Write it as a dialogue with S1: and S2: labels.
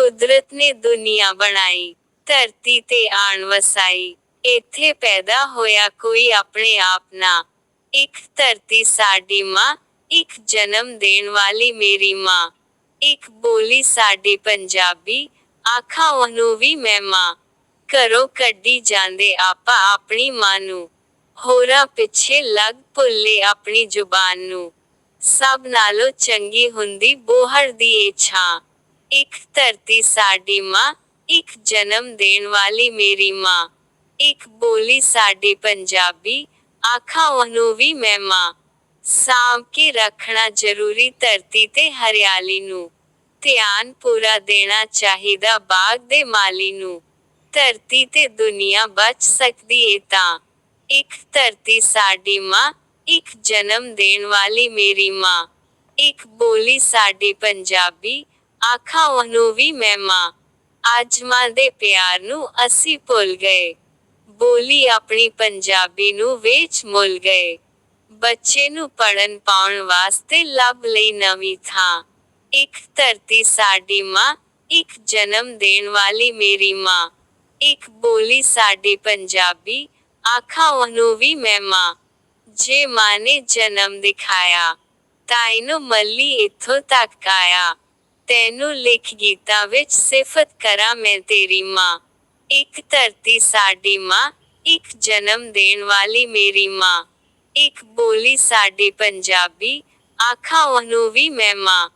S1: ਕੁਦਰਤ ਨੇ ਦੁਨੀਆ ਬਣਾਈ, ਧਰਤੀ ਤੇ ਆਣ ਵਸਾਈ। ਇੱਥੇ ਪੈਦਾ ਹੋਇਆ ਕੋਈ ਆਪਣੇ ਆਪ ਨਾ। ਇੱਕ ਧਰਤੀ ਸਾਡੀ ਮਾਂ, ਇੱਕ ਜਨਮ ਦੇਣ ਵਾਲੀ ਮੇਰੀ ਮਾਂ। ਇੱਕ ਬੋਲੀ ਸਾਡੀ ਪੰਜਾਬੀ, ਆਖਾਂ ਉਹਨੂੰ ਵੀ ਮੈਂ ਮਾਂ। ਘਰੋਂ ਕੱਢੀ ਜਾਂਦੇ ਆਪਾ ਆਪਣੀ ਮਾਂ ਨੂੰ। ਹੋਰਾਂ ਪਿੱਛੇ ਲੱਗ ਭੁੱਲੇ ਆਪਣੀ ਜ਼ੁਬਾਨ ਨੂੰ। ਸਭ ਨਾਲੋਂ ਚੰਗੀ ਹੁੰਦੀ ਬੋਹੜ ਦੀ ਏ ਛਾਂ। ਇੱਕ ਧਰਤੀ ਸਾਡੀ ਮਾਂ, ਇੱਕ ਜਨਮ ਦੇਣ ਵਾਲੀ ਮੇਰੀ ਮਾਂ। ਇੱਕ ਬੋਲੀ ਸਾਡੀ ਪੰਜਾਬੀ, ਆਖਾਂ ਉਹਨੂੰ ਵੀ ਮੈਂ ਮਾਂ। ਸਾਂਭ ਕੇ ਰੱਖਣਾ ਜ਼ਰੂਰੀ ਧਰਤੀ ਤੇ ਹਰਿਆਲੀ ਨੂੰ। ਧਿਆਨ ਪੂਰਾ ਦੇਣਾ ਚਾਹੀਦਾ ਬਾਗ ਦੇ ਮਾਲੀ ਨੂੰ। ਧਰਤੀ ਤੇ ਦੁਨੀਆ ਬਚ ਸਕਦੀ ਏ ਤਾਂ। ਇੱਕ ਧਰਤੀ ਸਾਡੀ ਮਾਂ, ਇੱਕ ਜਨਮ ਦੇਣ ਵਾਲੀ ਮੇਰੀ ਮਾਂ। ਇੱਕ ਬੋਲੀ ਸਾਡੀ ਪੰਜਾਬੀ ਆਖਾਂ ਉਹਨੂੰ ਵੀ ਮੈਂ ਮਾਂ ਅੱਜ ਮਾਂ ਦੇ ਪਿਆਰ ਨੂੰ ਅਸੀਂ ਭੁੱਲ ਗਏ। ਬੋਲੀ ਆਪਣੀ ਪੰਜਾਬੀ ਨੂੰ ਵੇਚ ਮੁੱਲ ਗਏ। ਬੱਚੇ ਨੂੰ ਪੜਨ ਪਾਉਣ ਵਾਸਤੇ ਲੱਭ ਲਈ ਨਵੀਂ ਥਾਂ। ਇੱਕ ਧਰਤੀ ਸਾਡੀ ਮਾਂ, ਇੱਕ ਜਨਮ ਦੇਣ ਵਾਲੀ ਮੇਰੀ ਮਾਂ। ਇੱਕ ਬੋਲੀ ਸਾਡੀ ਪੰਜਾਬੀ, ਆਖਾਂ ਉਹਨੂੰ ਵੀ ਮੈਂ ਮਾਂ ਜੇ ਮਾਂ ਨੇ ਜਨਮ ਦਿਖਾਇਆ, ਤਾਂ ਇਹਨੂੰ ਮੱਲੀ ਇੱਥੋਂ ਤੱਕ ਆਇਆ। ਤੈਨੂੰ ਲਿਖ ਗੀਤਾਂ ਵਿੱਚ ਸਿਫਤ ਕਰਾਂ ਮੈਂ ਤੇਰੀ ਮਾਂ। ਇੱਕ ਧਰਤੀ ਸਾਡੀ ਮਾਂ, ਇੱਕ ਜਨਮ ਦੇਣ ਵਾਲੀ ਮੇਰੀ ਮਾਂ। ਇੱਕ ਬੋਲੀ ਸਾਡੀ ਪੰਜਾਬੀ, ਆਖਾਂ ਉਹਨੂੰ ਵੀ ਮੈਂ ਮਾਂ।